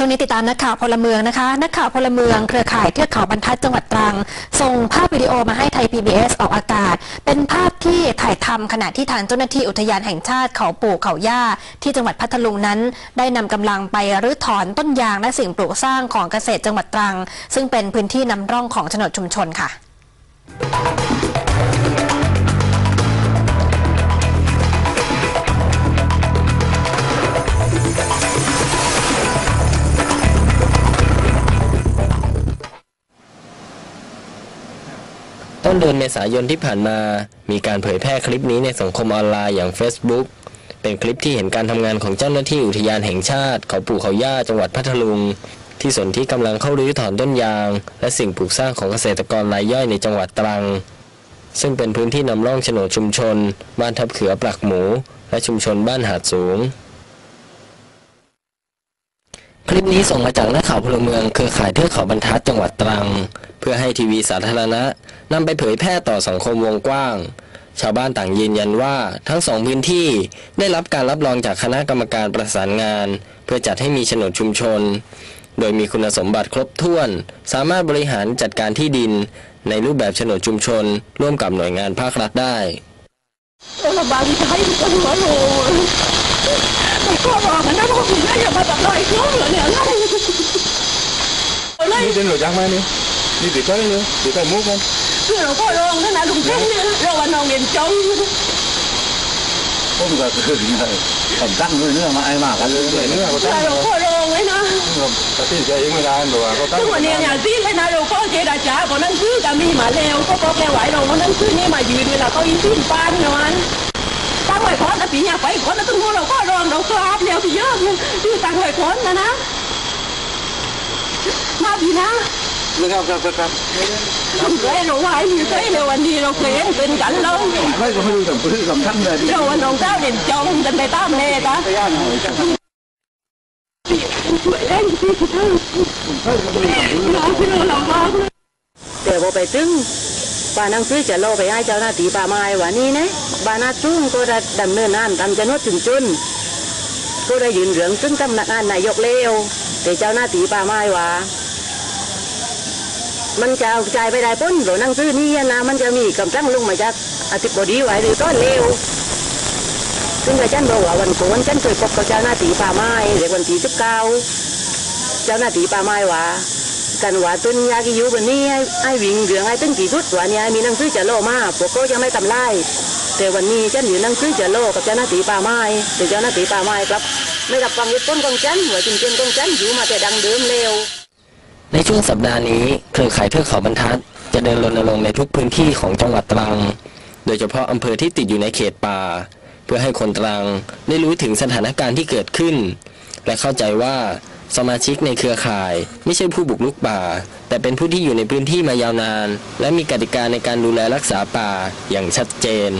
ช่วงนี้ติดตามนักข่าวพลเมืองนะคะ นักข่าวพลเมืองเครือข่ายเทือกเขาบรรทัดจังหวัดตรัง ส่งภาพวิดีโอมาให้ไทย PBS ออกอากาศ เป็นภาพที่ถ่ายทำขณะที่ทางเจ้าหน้าที่อุทยานแห่งชาติเขาปู่เขาย่า ที่จังหวัดพัทลุงนั้น ได้นำกำลังไปรื้อถอนต้นยางและสิ่งปลูกสร้างของเกษตรจังหวัดตรัง ซึ่งเป็นพื้นที่นำร่องของโฉนดชุมชนค่ะ เดือนเมษายนที่ผ่านมา มีการเผยแพร่คลิปนี้ในสังคมออนไลน์อย่าง Facebook เป็นคลิปที่เห็นการทำงานของเจ้าหน้าที่อุทยานแห่งชาติเขาปู่เขาย่าจังหวัดพัทลุง ที่สนที่กำลังเข้ารื้อถอนต้นยาง และสิ่งปลูกสร้างของเกษตรกรรายย่อยในจังหวัดตรัง ซึ่งเป็นพื้นที่นำร่องโฉนดชุมชน บ้านทับเขือปลักหมู และชุมชนบ้านหาดสูง คลิปนี้ส่งมาจากนักข่าวพลเมืองเครือข่ายเทือกเขาบรรทัดจังหวัดตรัง เพื่อให้ทีวีสาธารณะนำไปเผยแพร่ต่อสังคมวงกว้าง ชาวบ้านต่างยืนยันว่าทั้งสองพื้นที่ได้รับการรับรองจากคณะกรรมการประสานงาน เพื่อจัดให้มีโฉนดชุมชน โดยมีคุณสมบัติครบถ้วน สามารถบริหารจัดการที่ดิน ในรูปแบบโฉนดชุมชน ร่วมกับหน่วยงานภาครัฐได้ ลำบากใจคนหัวโลแต่ก็บอกมันได้พวกคุณได้อย่ามาตัดลอยเครื่องเหรอเนี่ยไล่ไล่นี่เป็นหนูจักไหมนี่นี่ติดใกล้เลยติดใกล้มุกกันคือเราก็ ตั้งเนื้อมาไอ้มากกันเลยเนื้อก็ตั้งเราก็ลองไว้นะตัดสินใจเองไม่ได้หรอกก็ตั้งซึ่งวันนี้อย่างที่เลยนะเราก็เจรจาเพราะนั่นคือการมีมาแล้วก็บอกแกไหวเราเพราะนั่นคือนี่มายืนเวลาเขาอินที่ป้านเนี่ยมันตั้งไว้พร้อมแต่ปีนี้ไปก่อนนะตุ้งเราก็ลองเรากราบแล้วพี่เยอะที่ตั้งไว้พร้อมนะนะ มาพี่นะนะครับครับครับเคยเราไหวอยู่เคยในวันนี้เราเคยเห็นเป็นกันเราไม่ก็ไม่รู้สำคัญสำคัญเลยเราวันน้องเจ้าเด่นจงกันไปตามแน่ตาไปย่านหน่อยจังช่วยเล่นที่เธอเราพี่เราลำบากแต่พอไปถึง ป้านังซื้อจะโลไปให้เจ้าหน้าที่ป่าไม้วันนี้นะบานาจุ้งก็ได้ดำเนินงานตามจนวดถึงจุนก็ได้ยืนเหลืองซึ่งตำนักงานนายกเลวแต่เจ้าหน้าที่ป่าไม้ว่ามันจะเอาใจไปได้พ้นหรือนั่งซื้อนี่นะมันจะมีกำลังลงมาจากอธิบดีไว้หรือต้นเลวซึ่งอาจารย์บอกว่าวันโกนฉันเคยพบกับเจ้าหน้าที่ป่าไม้เรียกวันที่สิบเก้าเจ้าหน้าที่ป่าไม้ว่า กันว่าต้นยากิยูวันนี้ให้หวิ่งเหลืองให้ตึ้งกี่ชุดวันนี้มีหนังสือจะโลมาพวกเขายังไม่ทำไล่แต่วันนี้ฉันอยู่หนังสือจะโลกับเจ้าหน้าที่ป่าไม้แต่เจ้าหน้าที่ป่าไม้ครับ ไม่รับฟังเหตุผลของฉันว่าจริงของฉันอยู่มาแต่ดังเดิมเร็วในช่วงสัปดาห์นี้เครือข่ายเทือกเขาบรรทัด จะเดินรณรงค์ในทุกพื้นที่ของจังหวัดตรัง โดยเฉพาะอำเภอที่ติดอยู่ในเขตป่า เพื่อให้คนตรังได้รู้ถึงสถานการณ์ที่เกิดขึ้น และเข้าใจว่า สมาชิกในเครือข่าย ไม่ใช่ผู้บุกลุกป่า แต่เป็นผู้ที่อยู่ในพื้นที่มายาวนาน และมีกติกาในการดูแลรักษาป่าอย่างชัดเจน